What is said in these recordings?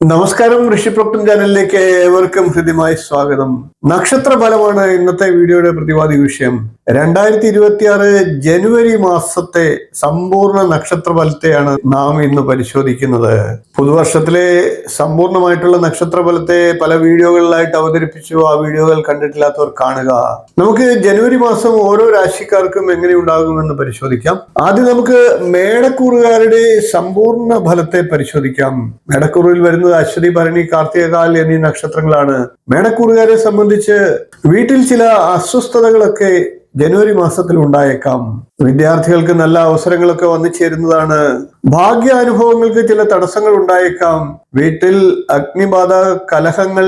നമസ്കാരം ഋഷിപ്രോക്തം ചാനലിലേക്ക് ഏവർക്കും ഹൃദ്യമായ സ്വാഗതം. നക്ഷത്ര ഫലമാണ് ഇന്നത്തെ വീഡിയോയുടെ പ്രതിവാദി വിഷയം. രണ്ടായിരത്തി ഇരുപത്തി ആറ് ജനുവരി മാസത്തെ സമ്പൂർണ നക്ഷത്ര ഫലത്തെയാണ് നാം ഇന്ന് പരിശോധിക്കുന്നത്. പുതുവർഷത്തിലെ സമ്പൂർണമായിട്ടുള്ള നക്ഷത്ര ഫലത്തെ പല വീഡിയോകളിലായിട്ട് അവതരിപ്പിച്ചു. ആ വീഡിയോകൾ കണ്ടിട്ടില്ലാത്തവർ കാണുക. നമുക്ക് ജനുവരി മാസം ഓരോ രാശിക്കാർക്കും എങ്ങനെ ഉണ്ടാകുമെന്ന് പരിശോധിക്കാം. ആദ്യം നമുക്ക് മേടക്കൂറുകാരുടെ സമ്പൂർണ ഫലത്തെ പരിശോധിക്കാം. മേടക്കൂറിൽ അശ്വതി ഭരണി കാർത്തികകാൽ എന്നീ നക്ഷത്രങ്ങളാണ്. മേടക്കൂറുകാരെ സംബന്ധിച്ച് വീട്ടിൽ ചില അസ്വസ്ഥതകളൊക്കെ ജനുവരി മാസത്തിൽ ഉണ്ടായേക്കാം. വിദ്യാർത്ഥികൾക്ക് നല്ല അവസരങ്ങളൊക്കെ വന്നു ചേരുന്നതാണ്. ഭാഗ്യാനുഭവങ്ങൾക്ക് ചില തടസ്സങ്ങൾ ഉണ്ടായേക്കാം. വീട്ടിൽ അഗ്നിബാധ കലഹങ്ങൾ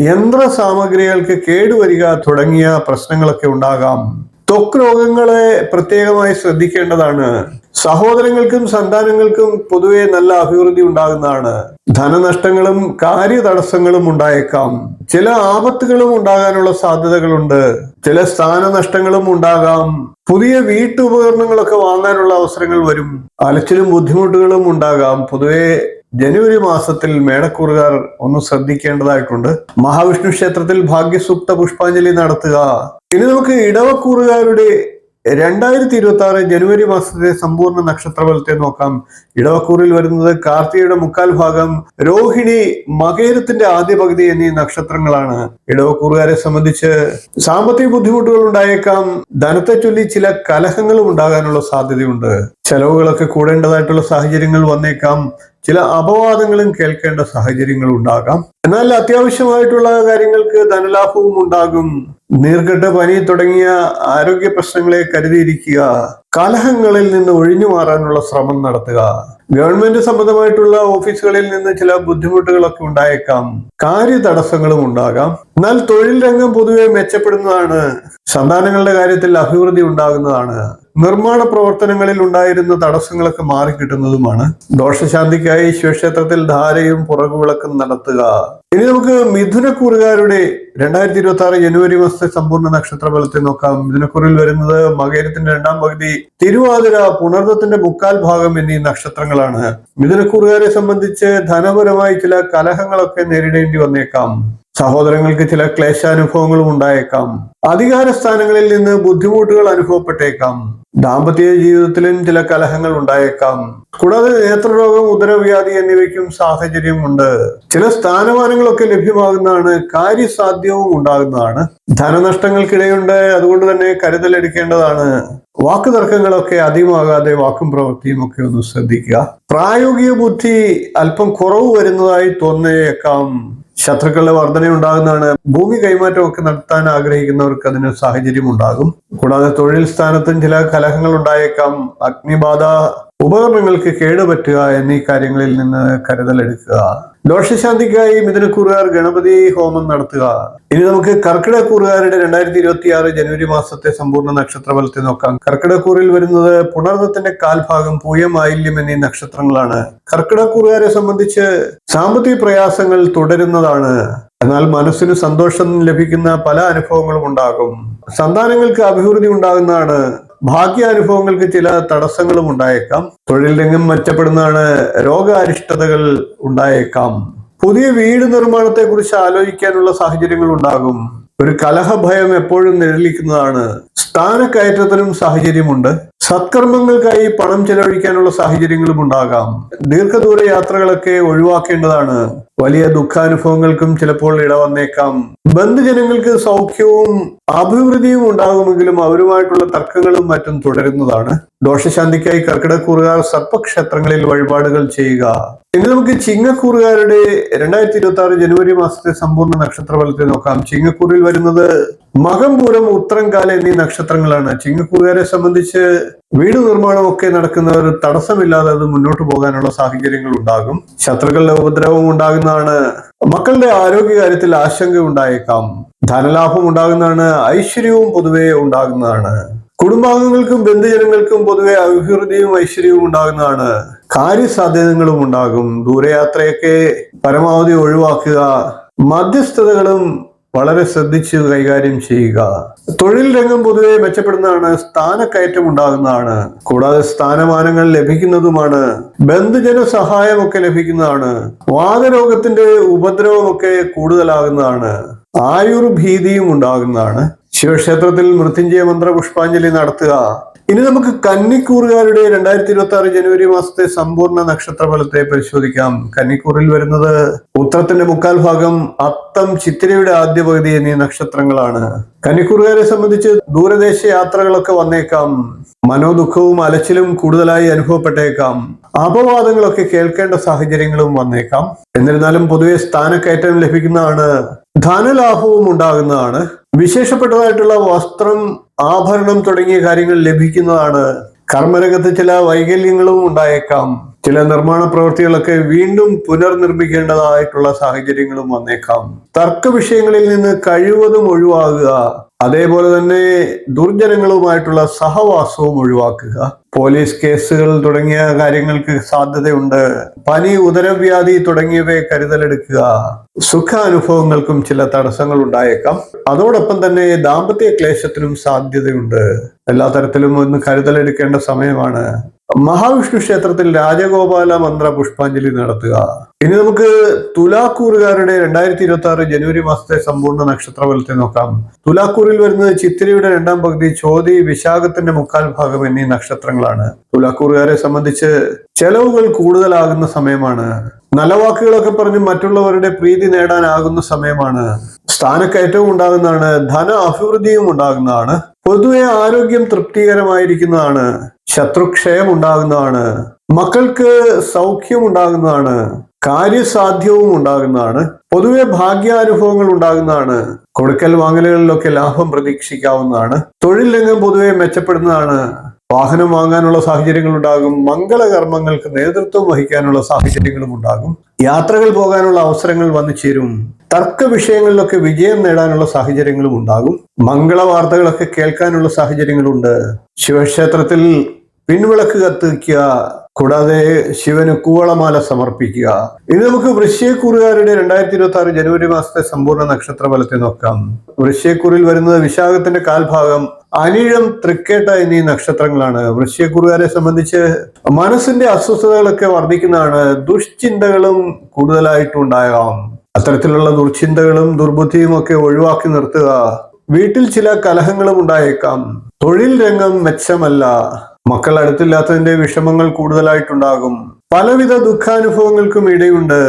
യന്ത്ര സാമഗ്രികൾക്ക് കേടുവരിക തുടങ്ങിയ പ്രശ്നങ്ങളൊക്കെ ഉണ്ടാകാം. ത്വക്ക് രോഗങ്ങളെ പ്രത്യേകമായി ശ്രദ്ധിക്കേണ്ടതാണ്. സഹോദരങ്ങൾക്കും സന്താനങ്ങൾക്കും പൊതുവെ നല്ല അഭിവൃദ്ധി ഉണ്ടാകുന്നതാണ്. ധനനഷ്ടങ്ങളും കാര്യതടസ്സങ്ങളും ഉണ്ടായേക്കാം. ചില ആപത്തുകളും ഉണ്ടാകാനുള്ള സാധ്യതകളുണ്ട്. ചില സ്ഥാനനഷ്ടങ്ങളും ഉണ്ടാകാം. പുതിയ വീട്ടുപകരണങ്ങളൊക്കെ വാങ്ങാനുള്ള അവസരങ്ങൾ വരും. അലച്ചിലും ബുദ്ധിമുട്ടുകളും ഉണ്ടാകാം. പൊതുവെ ജനുവരി മാസത്തിൽ മേടക്കൂറുകാർ ഒന്ന് ശ്രദ്ധിക്കേണ്ടതായിട്ടുണ്ട്. മഹാവിഷ്ണു ക്ഷേത്രത്തിൽ ഭാഗ്യസൂക്ത പുഷ്പാഞ്ജലി നടത്തുക. ഇനി നമുക്ക് ഇടവക്കൂറുകാരുടെ രണ്ടായിരത്തി ഇരുപത്തി ആറ് ജനുവരി മാസത്തെ സമ്പൂർണ നക്ഷത്രഫലത്തെ നോക്കാം. ഇടവക്കൂറിൽ വരുന്നത് കാർത്തികയുടെ മുക്കാൽ ഭാഗം രോഹിണി മകേരത്തിന്റെ ആദ്യ പകുതി എന്നീ നക്ഷത്രങ്ങളാണ്. ഇടവക്കൂറുകാരെ സംബന്ധിച്ച് സാമ്പത്തിക ബുദ്ധിമുട്ടുകൾ ഉണ്ടായേക്കാം. ധനത്തെ ചൊല്ലി ചില കലഹങ്ങളും ഉണ്ടാകാനുള്ള സാധ്യതയുണ്ട്. ചെലവുകളൊക്കെ കൂടേണ്ടതായിട്ടുള്ള സാഹചര്യങ്ങൾ വന്നേക്കാം. ചില അപവാദങ്ങളും കേൾക്കേണ്ട സാഹചര്യങ്ങൾ ഉണ്ടാകാം. എന്നാൽ അത്യാവശ്യമായിട്ടുള്ള കാര്യങ്ങൾക്ക് ധനലാഭവും ഉണ്ടാകും. നീർക്കെട്ട് പനി തുടങ്ങിയ ആരോഗ്യ പ്രശ്നങ്ങളെ കരുതിയിരിക്കുക. കലഹങ്ങളിൽ നിന്ന് ഒഴിഞ്ഞു മാറാനുള്ള ശ്രമം നടത്തുക. ഗവൺമെന്റ് സംബന്ധമായിട്ടുള്ള ഓഫീസുകളിൽ നിന്ന് ചില ബുദ്ധിമുട്ടുകളൊക്കെ ഉണ്ടായേക്കാം. കാര്യ തടസ്സങ്ങളും ഉണ്ടാകാം. എന്നാൽ തൊഴിൽ രംഗം പൊതുവെ മെച്ചപ്പെടുന്നതാണ്. സന്താനങ്ങളുടെ കാര്യത്തിൽ അഭിവൃദ്ധി ഉണ്ടാകുന്നതാണ്. നിർമ്മാണ പ്രവർത്തനങ്ങളിൽ ഉണ്ടായിരുന്ന തടസ്സങ്ങളൊക്കെ മാറിക്കിട്ടുന്നതുമാണ് ദോഷശാന്തിക്കായി ശിവക്ഷേത്രത്തിൽ ധാരയും പുറകുവിളക്കും നടത്തുക. ഇനി നമുക്ക് മിഥുനക്കൂറുകാരുടെ രണ്ടായിരത്തി ഇരുപത്തി ആറ് ജനുവരി മാസത്തെ സമ്പൂർണ നക്ഷത്ര ഫലത്തെ നോക്കാം. മിഥുനക്കൂറിൽ വരുന്നത് മകേരത്തിന്റെ രണ്ടാം പകുതി തിരുവാതിര പുണർദത്തിന്റെ മുക്കാൽ ഭാഗം എന്നീ നക്ഷത്രങ്ങളാണ്. മിഥുനക്കൂറുകാരെ സംബന്ധിച്ച് ധനപരമായി ചില കലഹങ്ങളൊക്കെ നേരിടേണ്ടി വന്നേക്കാം. സഹോദരങ്ങൾക്ക് ചില ക്ലേശാനുഭവങ്ങളും ഉണ്ടായേക്കാം. അധികാര സ്ഥാനങ്ങളിൽ നിന്ന് ബുദ്ധിമുട്ടുകൾ അനുഭവപ്പെട്ടേക്കാം. ദാമ്പത്യ ജീവിതത്തിലും ചില കലഹങ്ങൾ ഉണ്ടായേക്കാം. കൂടാതെ നേത്രരോഗം ഉദരവ്യാധി എന്നിവയ്ക്കും സാഹചര്യമുണ്ട്. ചില സ്ഥാനമാനങ്ങളൊക്കെ ലഭ്യമാകുന്നതാണ് കാര്യസാധ്യവും ഉണ്ടാകുന്നതാണ്. ധനനഷ്ടങ്ങൾക്കിടയുണ്ട് അതുകൊണ്ട് തന്നെ കരുതലെടുക്കേണ്ടതാണ് വാക്ക് തർക്കങ്ങളൊക്കെ അധികമാകാതെ വാക്കും പ്രവൃത്തിയും ഒക്കെ ഒന്ന് ശ്രദ്ധിക്കുക. പ്രായോഗിക ബുദ്ധി അല്പം കുറവ് വരുന്നതായി തോന്നിയേക്കാം. ശത്രുക്കളുടെ വർധന ഉണ്ടാകുന്നതാണ് ഭൂമി കൈമാറ്റം ഒക്കെ നടത്താൻ ആഗ്രഹിക്കുന്നവർക്ക് അതിന് സാഹചര്യം ഉണ്ടാകും കൂടാതെ തൊഴിൽ സ്ഥാനത്തും ചില കലഹങ്ങൾ ഉണ്ടായേക്കാം അഗ്നിബാധ ഉപകരണങ്ങൾക്ക് കേടുപറ്റുക എന്നീ കാര്യങ്ങളിൽ നിന്ന് കരുതലെടുക്കുക ദോഷശാന്തിക്കായി മിഥുനക്കൂറുകാർ ഗണപതി ഹോമം നടത്തുക. ഇനി നമുക്ക് കർക്കിടക്കൂറുകാരുടെ രണ്ടായിരത്തി ഇരുപത്തി ആറ് ജനുവരി മാസത്തെ സമ്പൂർണ നക്ഷത്രഫലത്തെ നോക്കാം. കർക്കിടക്കൂറിൽ വരുന്നത് പുണർന്നത്തിന്റെ കാൽഭാഗം പൂയം ആയില്യം എന്നീ നക്ഷത്രങ്ങളാണ്. കർക്കിടക്കൂറുകാരെ സംബന്ധിച്ച് സാമ്പത്തിക പ്രയാസങ്ങൾ തുടരുന്നതാണ്. എന്നാൽ മനസ്സിന് സന്തോഷം ലഭിക്കുന്ന പല അനുഭവങ്ങളും ഉണ്ടാകും. സന്താനങ്ങൾക്ക് അഭിവൃദ്ധി ഉണ്ടാകുന്നതാണ് ഭാഗ്യാനുഭവങ്ങൾക്ക് ചില തടസ്സങ്ങളും ഉണ്ടായേക്കാം. തൊഴിൽ രംഗം മെച്ചപ്പെടുന്നതാണ് രോഗാരിഷ്ടതകൾ ഉണ്ടായേക്കാം. പുതിയ വീട് നിർമ്മാണത്തെ കുറിച്ച് ആലോചിക്കാനുള്ള സാഹചര്യങ്ങൾ ഉണ്ടാകും. ഒരു കലഹഭയം എപ്പോഴും നിഴലിക്കുന്നതാണ്. സ്ഥാനക്കയറ്റത്തിനും സാഹചര്യമുണ്ട്. സത്കർമ്മങ്ങൾക്കായി പണം ചെലവഴിക്കാനുള്ള സാഹചര്യങ്ങളും ഉണ്ടാകാം. ദീർഘദൂര യാത്രകളൊക്കെ ഒഴിവാക്കേണ്ടതാണ്. വലിയ ദുഃഖാനുഭവങ്ങൾക്കും ചിലപ്പോൾ ഇടവന്നേക്കാം. ബന്ധുജനങ്ങൾക്ക് സൗഖ്യവും അഭിവൃദ്ധിയും ഉണ്ടാകുമെങ്കിലും അവരുമായിട്ടുള്ള തർക്കങ്ങളും മറ്റും തുടരുന്നതാണ്. ദോഷശാന്തിക്കായി കർക്കിടക്കൂറുകാർ സർപ്പക്ഷേത്രങ്ങളിൽ വഴിപാടുകൾ ചെയ്യുക. ഇനി നമുക്ക് ചിങ്ങക്കൂറുകാരുടെ രണ്ടായിരത്തി ഇരുപത്തി ആറ് ജനുവരി മാസത്തെ സമ്പൂർണ നക്ഷത്ര ഫലത്തെ നോക്കാം. ചിങ്ങക്കൂറിൽ വരുന്നത് മകംപൂരം ഉത്രംകാല എന്നീ നക്ഷത്രങ്ങളാണ്. ചിങ്ങക്കൂറുകാരെ സംബന്ധിച്ച് വീട് നിർമ്മാണമൊക്കെ നടക്കുന്നവർ തടസ്സമില്ലാതെ അത് മുന്നോട്ട് പോകാനുള്ള സാഹചര്യങ്ങൾ ഉണ്ടാകും. ശത്രുക്കളുടെ ഉപദ്രവം ഉണ്ടാകുന്നതാണ്. മക്കളുടെ ആരോഗ്യകാര്യത്തിൽ ആശങ്ക ഉണ്ടായേക്കാം. ധനലാഭം ഉണ്ടാകുന്നതാണ്. ഐശ്വര്യവും പൊതുവെ ഉണ്ടാകുന്നതാണ്. കുടുംബാംഗങ്ങൾക്കും ബന്ധുജനങ്ങൾക്കും പൊതുവെ അഭിവൃദ്ധിയും ഐശ്വര്യവും ഉണ്ടാകുന്നതാണ്. കാര്യസാധ്യതകളും ഉണ്ടാകും. ദൂരയാത്രയൊക്കെ പരമാവധി ഒഴിവാക്കുക. മധ്യസ്ഥതകളും വളരെ ശ്രദ്ധിച്ച് കൈകാര്യം ചെയ്യുക. തൊഴിൽ രംഗം പൊതുവെ മെച്ചപ്പെടുന്നതാണ് സ്ഥാനക്കയറ്റം ഉണ്ടാകുന്നതാണ്. കൂടാതെ സ്ഥാനമാനങ്ങൾ ലഭിക്കുന്നതുമാണ് ബന്ധുജന സഹായമൊക്കെ ലഭിക്കുന്നതാണ് വാതരോഗത്തിന്റെ ഉപദ്രവമൊക്കെ കൂടുതലാകുന്നതാണ് ആയുർഭീതിയും ഉണ്ടാകുന്നതാണ്. ശിവക്ഷേത്രത്തിൽ മൃത്യുഞ്ജയ മന്ത്ര പുഷ്പാഞ്ജലി നടത്തുക ഇനി നമുക്ക് കന്നിക്കൂറുകാരുടെ രണ്ടായിരത്തി ഇരുപത്തി ആറ് ജനുവരി മാസത്തെ സമ്പൂർണ നക്ഷത്ര ഫലത്തെ പരിശോധിക്കാം. കന്നിക്കൂറിൽ വരുന്നത് ഉത്തരത്തിന്റെ മുക്കാൽ ഭാഗം അത്തം ചിത്തിരയുടെ ആദ്യ പകുതി എന്നീ നക്ഷത്രങ്ങളാണ്. കന്നിക്കൂറുകാരെ സംബന്ധിച്ച് ദൂരദേശ യാത്രകളൊക്കെ വന്നേക്കാം. മനോദുഃഖവും അലച്ചിലും കൂടുതലായി അനുഭവപ്പെട്ടേക്കാം. അപവാദങ്ങളൊക്കെ കേൾക്കേണ്ട സാഹചര്യങ്ങളും വന്നേക്കാം. എന്നിരുന്നാലും പൊതുവെ സ്ഥാനക്കയറ്റം ലഭിക്കുന്നതാണ്. ധനലാഭവും ഉണ്ടാകുന്നതാണ്. വിശേഷപ്പെട്ടതായിട്ടുള്ള വസ്ത്രം ആഭരണം തുടങ്ങിയ കാര്യങ്ങൾ ലഭിക്കുന്നതാണ്. കർമ്മരംഗത്ത് ചില വൈകല്യങ്ങളും ഉണ്ടായേക്കാം. ചില നിർമ്മാണ പ്രവൃത്തികളൊക്കെ വീണ്ടും പുനർനിർമ്മിക്കേണ്ടതായിട്ടുള്ള സാഹചര്യങ്ങളും വന്നേക്കാം. തർക്ക വിഷയങ്ങളിൽ നിന്ന് കഴിവതും ഒഴിവാകുക. അതേപോലെ തന്നെ ദുർജനങ്ങളുമായിട്ടുള്ള സഹവാസവും ഒഴിവാക്കുക. പോലീസ് കേസുകൾ തുടങ്ങിയ കാര്യങ്ങൾക്ക് സാധ്യതയുണ്ട്. പനി ഉദരവ്യാധി തുടങ്ങിയവയെ കരുതലെടുക്കുക. സുഖാനുഭവങ്ങൾക്കും ചില തടസ്സങ്ങൾ ഉണ്ടായേക്കാം അതോടൊപ്പം തന്നെ ദാമ്പത്യ ക്ലേശത്തിനും സാധ്യതയുണ്ട്. എല്ലാ തരത്തിലും ഒന്ന് കരുതലെടുക്കേണ്ട സമയമാണ്. മഹാവിഷ്ണു ക്ഷേത്രത്തിൽ രാജഗോപാല മന്ത്ര പുഷ്പാഞ്ജലി നടത്തുക. ഇനി നമുക്ക് തുലാക്കൂറുകാരുടെ രണ്ടായിരത്തി ഇരുപത്തി ആറ് ജനുവരി മാസത്തെ സമ്പൂർണ നക്ഷത്രഫലത്തെ നോക്കാം. തുലാക്കൂറിൽ വരുന്നത് ചിത്തിരയുടെ രണ്ടാം പകുതി ചോതി വിശാഖത്തിന്റെ മുക്കാൽ ഭാഗം എന്നീ നക്ഷത്രങ്ങളാണ്. തുലാക്കൂറുകാരെ സംബന്ധിച്ച് ചെലവുകൾ കൂടുതലാകുന്ന സമയമാണ്. നല്ല വാക്കുകളൊക്കെ പറഞ്ഞ് മറ്റുള്ളവരുടെ പ്രീതി നേടാനാകുന്ന സമയമാണ്. സ്ഥാനക്കയറ്റവും ഉണ്ടാകുന്നതാണ് ധന അഭിവൃദ്ധിയും ഉണ്ടാകുന്നതാണ് പൊതുവെ ആരോഗ്യം തൃപ്തികരമായിരിക്കുന്നതാണ് ശത്രുക്ഷയം ഉണ്ടാകുന്നതാണ് മക്കൾക്ക് സൗഖ്യം ഉണ്ടാകുന്നതാണ് കാര്യസാധ്യവും ഉണ്ടാകുന്നതാണ് പൊതുവെ ഭാഗ്യാനുഭവങ്ങൾ ഉണ്ടാകുന്നതാണ് കൊടുക്കൽ വാങ്ങലുകളിലൊക്കെ ലാഭം പ്രതീക്ഷിക്കാവുന്നതാണ് തൊഴിൽ രംഗം പൊതുവെ മെച്ചപ്പെടുന്നതാണ്. വാഹനം വാങ്ങാനുള്ള സാഹചര്യങ്ങൾ ഉണ്ടാകും മംഗളകർമ്മങ്ങൾക്ക് നേതൃത്വം വഹിക്കാനുള്ള സാഹചര്യങ്ങളും ഉണ്ടാകും യാത്രകൾ പോകാനുള്ള അവസരങ്ങൾ വന്നു ചേരും തർക്ക വിഷയങ്ങളിലൊക്കെ വിജയം നേടാനുള്ള സാഹചര്യങ്ങളും ഉണ്ടാകും. മംഗള വാർത്തകളൊക്കെ കേൾക്കാനുള്ള സാഹചര്യങ്ങളുണ്ട്. ശിവക്ഷേത്രത്തിൽ പിൻവിളക്ക് കത്തിക്കുക കൂടാതെ ശിവന് കൂവളമാല സമർപ്പിക്കുക. ഇനി നമുക്ക് വൃശ്യക്കൂറുകാരുടെ രണ്ടായിരത്തി ഇരുപത്തി ആറ് ജനുവരി മാസത്തെ സമ്പൂർണ നക്ഷത്ര ഫലത്തെ നോക്കാം. വൃശ്യക്കൂറിൽ വരുന്നത് വിശാഖത്തിന്റെ കാൽഭാഗം അനിഴം തൃക്കേട്ട എന്നീ നക്ഷത്രങ്ങളാണ്. വൃശ്യക്കുറുകാരെ സംബന്ധിച്ച് മനസ്സിന്റെ അസ്വസ്ഥതകളൊക്കെ വർദ്ധിക്കുന്നതാണ്. ദുഷ്ചിന്തകളും കൂടുതലായിട്ടും ഉണ്ടാകാം അത്തരത്തിലുള്ള ദുർചിന്തകളും ദുർബുദ്ധിയും ഒക്കെ ഒഴിവാക്കി നിർത്തുക. വീട്ടിൽ ചില കലഹങ്ങളും ഉണ്ടായേക്കാം. തൊഴിൽ രംഗം മെച്ചമല്ല. മക്കൾ അടുത്തില്ലാത്തതിന്റെ വിഷമങ്ങൾ കൂടുതലായിട്ടുണ്ടാകും. പലവിധ ദുഃഖാനുഭവങ്ങൾക്കും ഇടയുണ്ട്.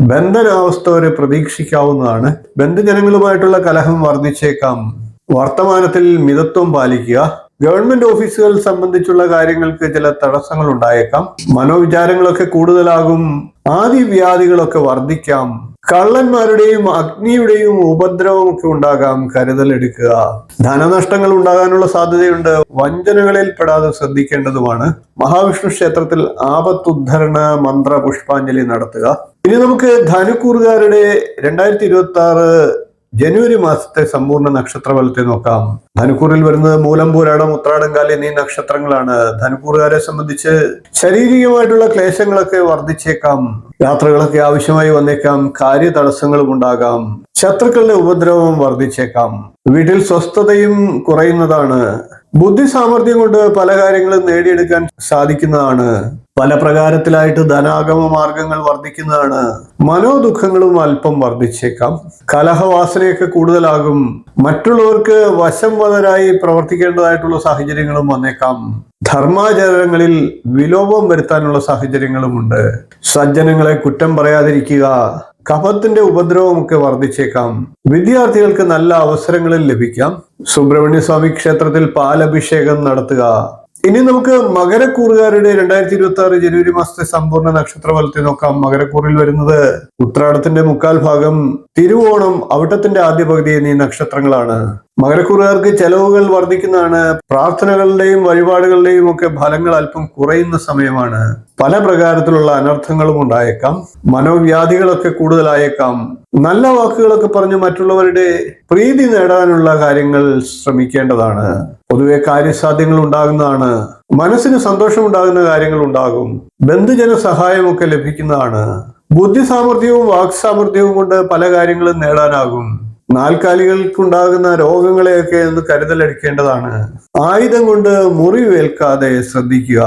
ബന്ധനാവസ്ഥ വരെ പ്രതീക്ഷിക്കാവുന്നതാണ്. ബന്ധുജനങ്ങളുമായിട്ടുള്ള കലഹം വർദ്ധിച്ചേക്കാം. വർത്തമാനത്തിൽ മിതത്വം പാലിക്കുക. ഗവൺമെന്റ് ഓഫീസുകൾ സംബന്ധിച്ചുള്ള കാര്യങ്ങൾക്ക് ചില തടസ്സങ്ങൾ ഉണ്ടായേക്കാം. മനോവിചാരങ്ങളൊക്കെ കൂടുതലാകും. ആദിവ്യാധികളൊക്കെ വർദ്ധിക്കാം. കള്ളന്മാരുടെയും അഗ്നിയുടെയും ഉപദ്രവമൊക്കെ ഉണ്ടാകാം കരുതലെടുക്കുക ധനനഷ്ടങ്ങൾ ഉണ്ടാകാനുള്ള സാധ്യതയുണ്ട്. വഞ്ചനകളിൽ പെടാതെ ശ്രദ്ധിക്കേണ്ടതുമാണ്. മഹാവിഷ്ണു ക്ഷേത്രത്തിൽ ആപത്തുദ്ധരണ മന്ത്ര പുഷ്പാഞ്ജലി നടത്തുക. ഇനി നമുക്ക് ധനുക്കൂറുകാരുടെ രണ്ടായിരത്തി ഇരുപത്തി ആറ് ജനുവരി മാസത്തെ സമ്പൂർണ നക്ഷത്രഫലത്തെ നോക്കാം. ധനുക്കൂറിൽ വരുന്നത് മൂലംപൂരാടം ഉത്രാടംകാലി എന്നീ നക്ഷത്രങ്ങളാണ്. ധനുക്കൂറുകാരെ സംബന്ധിച്ച് ശാരീരികമായിട്ടുള്ള ക്ലേശങ്ങളൊക്കെ വർദ്ധിച്ചേക്കാം. യാത്രകളൊക്കെ ആവശ്യമായി വന്നേക്കാം. കാര്യ തടസ്സങ്ങളും ഉണ്ടാകാം. ശത്രുക്കളുടെ ഉപദ്രവം വർദ്ധിച്ചേക്കാം. വീട്ടിൽ സ്വസ്ഥതയും കുറയുന്നതാണ്. ബുദ്ധി സാമർഥ്യം കൊണ്ട് പല കാര്യങ്ങളും നേടിയെടുക്കാൻ സാധിക്കുന്നതാണ്. പല പ്രകാരത്തിലായിട്ട് ധനാഗമ മാർഗങ്ങൾ വർദ്ധിക്കുന്നതാണ്. മനോദുഃഖങ്ങളും അല്പം വർദ്ധിച്ചേക്കാം. കലഹവാസനയൊക്കെ കൂടുതലാകും. മറ്റുള്ളവർക്ക് വശം വധരായി പ്രവർത്തിക്കേണ്ടതായിട്ടുള്ള സാഹചര്യങ്ങളും വന്നേക്കാം. ധർമാചരണങ്ങളിൽ വിലോപം വരുത്താനുള്ള സാഹചര്യങ്ങളുമുണ്ട്. സജ്ജനങ്ങളെ കുറ്റം പറയാതിരിക്കുക കഫത്തിന്റെ ഉപദ്രവമൊക്കെ വർദ്ധിച്ചേക്കാം. വിദ്യാർത്ഥികൾക്ക് നല്ല അവസരങ്ങളിൽ ലഭിക്കാം. സുബ്രഹ്മണ്യ സ്വാമി ക്ഷേത്രത്തിൽ പാലഭിഷേകം നടത്തുക ഇനി നമുക്ക് മകരക്കൂറുകാരുടെ രണ്ടായിരത്തി ഇരുപത്തി ആറ് ജനുവരി മാസത്തെ സമ്പൂർണ നക്ഷത്രഫലത്തെ നോക്കാം. മകരക്കൂറിൽ വരുന്നത് ഉത്രാടത്തിന്റെ മുക്കാൽ ഭാഗം തിരുവോണം അവിട്ടത്തിന്റെ ആദ്യ പകുതി എന്നീ നക്ഷത്രങ്ങളാണ്. മകരക്കുറുകാർക്ക് ചെലവുകൾ വർദ്ധിക്കുന്നതാണ്. പ്രാർത്ഥനകളുടെയും വഴിപാടുകളുടെയും ഒക്കെ ഫലങ്ങൾ അല്പം കുറയുന്ന സമയമാണ്. പല പ്രകാരത്തിലുള്ള അനർത്ഥങ്ങളും ഉണ്ടായേക്കാം. മനോവ്യാധികളൊക്കെ കൂടുതലായേക്കാം. നല്ല വാക്കുകളൊക്കെ പറഞ്ഞ് മറ്റുള്ളവരുടെ പ്രീതി നേടാനുള്ള കാര്യങ്ങൾ ശ്രമിക്കേണ്ടതാണ്. പൊതുവെ കാര്യസാധ്യങ്ങൾ ഉണ്ടാകുന്നതാണ്. മനസ്സിന് സന്തോഷം ഉണ്ടാകുന്ന കാര്യങ്ങൾ ഉണ്ടാകും. ബന്ധുജന സഹായമൊക്കെ ലഭിക്കുന്നതാണ്. ബുദ്ധി സാമർഥ്യവും വാക് സാമർഥ്യവും കൊണ്ട് പല കാര്യങ്ങളും നേടാനാകും. നാൽക്കാലികൾക്കുണ്ടാകുന്ന രോഗങ്ങളെയൊക്കെ ഒന്ന് കരുതലെടുക്കേണ്ടതാണ്. ആയുധം കൊണ്ട് മുറിവേൽക്കാതെ ശ്രദ്ധിക്കുക.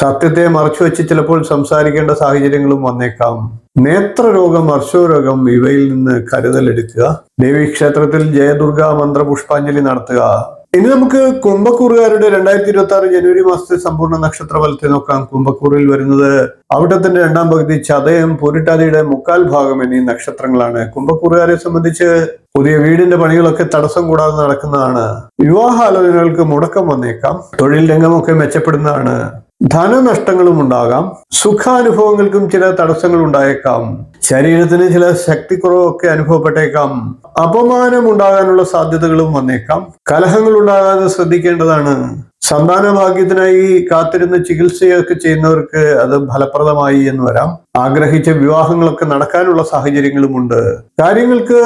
സത്യത്തെ മറച്ചു വെച്ച് ചിലപ്പോൾ സംസാരിക്കേണ്ട സാഹചര്യങ്ങളും വന്നേക്കാം. നേത്രരോഗം അർശോരോഗം ഇവയിൽ നിന്ന് കരുതലെടുക്കുക. ദേവീക്ഷേത്രത്തിൽ ജയദുർഗ മന്ത്ര പുഷ്പാഞ്ജലി നടത്തുക. ഇനി നമുക്ക് കുംഭക്കൂറുകാരുടെ രണ്ടായിരത്തി ഇരുപത്തി ആറ് ജനുവരി മാസത്തെ സമ്പൂർണ നക്ഷത്ര ഫലത്തെ നോക്കാം. കുംഭക്കൂറിൽ വരുന്നത് അവിട്ടത്തിന്റെ രണ്ടാം പകുതി ചതയം പൂരിട്ടാതിയുടെ മുക്കാൽ ഭാഗം എന്നീ നക്ഷത്രങ്ങളാണ്. കുംഭക്കൂറുകാരെ സംബന്ധിച്ച് പുതിയ വീടിന്റെ പണികളൊക്കെ തടസ്സം കൂടാതെ നടക്കുന്നതാണ്. വിവാഹാലോചനകൾക്ക് മുടക്കം വന്നേക്കാം. തൊഴിൽ രംഗമൊക്കെ മെച്ചപ്പെടുന്നതാണ്. ധനനഷ്ടങ്ങളും ഉണ്ടാകാം സുഖാനുഭവങ്ങൾക്കും ചില തടസ്സങ്ങൾ ഉണ്ടായേക്കാം ശരീരത്തിന് ചില ശക്തിക്കുറവൊക്കെ അനുഭവപ്പെട്ടേക്കാം അപമാനം ഉണ്ടാകാനുള്ള സാധ്യതകളും വന്നേക്കാം. കലഹങ്ങൾ ഉണ്ടാകാതെ ശ്രദ്ധിക്കേണ്ടതാണ്. സന്താന ഭാഗ്യത്തിനായി കാത്തിരുന്ന് ചികിത്സയൊക്കെ ചെയ്യുന്നവർക്ക് അത് ഫലപ്രദമായി എന്ന് വരാം. ആഗ്രഹിച്ച വിവാഹങ്ങളൊക്കെ നടക്കാനുള്ള സാഹചര്യങ്ങളുമുണ്ട്. കാര്യങ്ങൾക്ക്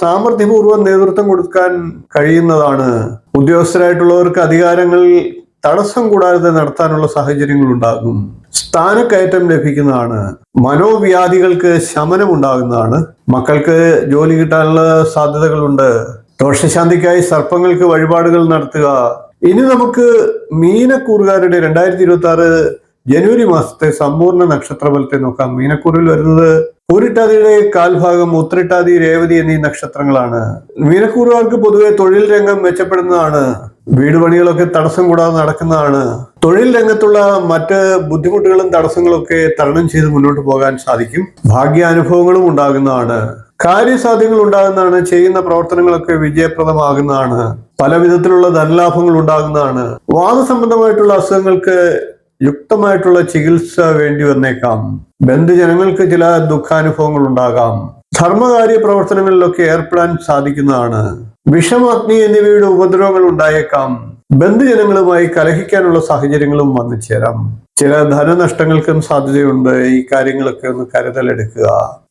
സാമർഥ്യപൂർവം നേതൃത്വം കൊടുക്കാൻ കഴിയുന്നതാണ്. ഉദ്യോഗസ്ഥരായിട്ടുള്ളവർക്ക് അധികാരങ്ങൾ തടസ്സം കൂടാതെ നടത്താനുള്ള സാഹചര്യങ്ങൾ ഉണ്ടാകും സ്ഥാനക്കയറ്റം ലഭിക്കുന്നതാണ്. മനോവ്യാധികൾക്ക് ശമനം ഉണ്ടാകുന്നതാണ് മക്കൾക്ക് ജോലി കിട്ടാനുള്ള സാധ്യതകളുണ്ട്. ദോഷശാന്തിക്കായി സർപ്പങ്ങൾക്ക് വഴിപാടുകൾ നടത്തുക. ഇനി നമുക്ക് മീനക്കൂറുകാരുടെ രണ്ടായിരത്തി ഇരുപത്തി ആറ് ജനുവരി മാസത്തെ സമ്പൂർണ നക്ഷത്രഫലത്തെ നോക്കാം. മീനക്കൂറിൽ വരുന്നത് പൂരിട്ടാതിയുടെ കാൽഭാഗം ഉത്തരിട്ടാതി രേവതി എന്നീ നക്ഷത്രങ്ങളാണ്. മീനക്കൂറുകാർക്ക് പൊതുവെ തൊഴിൽ രംഗം മെച്ചപ്പെടുന്നതാണ്. വീട് പണികളൊക്കെ തടസ്സം കൂടാതെ നടക്കുന്നതാണ്. തൊഴിൽ രംഗത്തുള്ള മറ്റ് ബുദ്ധിമുട്ടുകളും തടസ്സങ്ങളൊക്കെ തരണം ചെയ്ത് മുന്നോട്ട് പോകാൻ സാധിക്കും. ഭാഗ്യാനുഭവങ്ങളും ഉണ്ടാകുന്നതാണ്. കാര്യസാധ്യങ്ങൾ ഉണ്ടാകുന്നതാണ്. ചെയ്യുന്ന പ്രവർത്തനങ്ങളൊക്കെ വിജയപ്രദമാകുന്നതാണ്. പല വിധത്തിലുള്ള ധനലാഭങ്ങൾ ഉണ്ടാകുന്നതാണ്. വാദസംബന്ധമായിട്ടുള്ള അസുഖങ്ങൾക്ക് യുക്തമായിട്ടുള്ള ചികിത്സ വേണ്ടി വന്നേക്കാം. ബന്ധുജനങ്ങൾക്ക് ചില ദുഃഖാനുഭവങ്ങൾ ഉണ്ടാകാം ധർമ്മകാര്യ പ്രവർത്തനങ്ങളിലൊക്കെ ഏർപ്പെടാൻ സാധിക്കുന്നതാണ്. വിഷമാഗ്നി എന്നിവയുടെ ഉപദ്രവങ്ങൾ ഉണ്ടായേക്കാം. ബന്ധുജനങ്ങളുമായി കലഹിക്കാനുള്ള സാഹചര്യങ്ങളും വന്നു ചേരാം. ചില ധനനഷ്ടങ്ങൾക്കും സാധ്യതയുണ്ട്. ഈ കാര്യങ്ങളൊക്കെ ഒന്ന് കരുതലെടുക്കുക.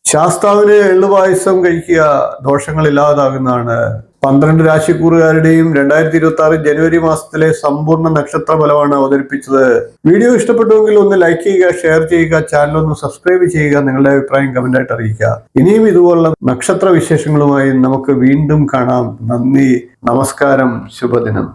ശാസ്താവിന് എള്ളുപായസം കഴിക്കുക ദോഷങ്ങൾ ഇല്ലാതാകുന്നതാണ്. പന്ത്രണ്ട് രാശിക്കൂറുകാരുടെയും രണ്ടായിരത്തി ഇരുപത്തി ആറ് ജനുവരി മാസത്തിലെ സമ്പൂർണ നക്ഷത്ര ഫലമാണ് അവതരിപ്പിച്ചത്. വീഡിയോ ഇഷ്ടപ്പെട്ടുവെങ്കിൽ ഒന്ന് ലൈക്ക് ചെയ്യുക ഷെയർ ചെയ്യുക ചാനൽ ഒന്ന് സബ്സ്ക്രൈബ് ചെയ്യുക നിങ്ങളുടെ അഭിപ്രായം കമന്റായിട്ട് അറിയിക്കുക. ഇനിയും ഇതുപോലുള്ള നക്ഷത്ര വിശേഷങ്ങളുമായി നമുക്ക് വീണ്ടും കാണാം. നന്ദി നമസ്കാരം ശുഭദിനം.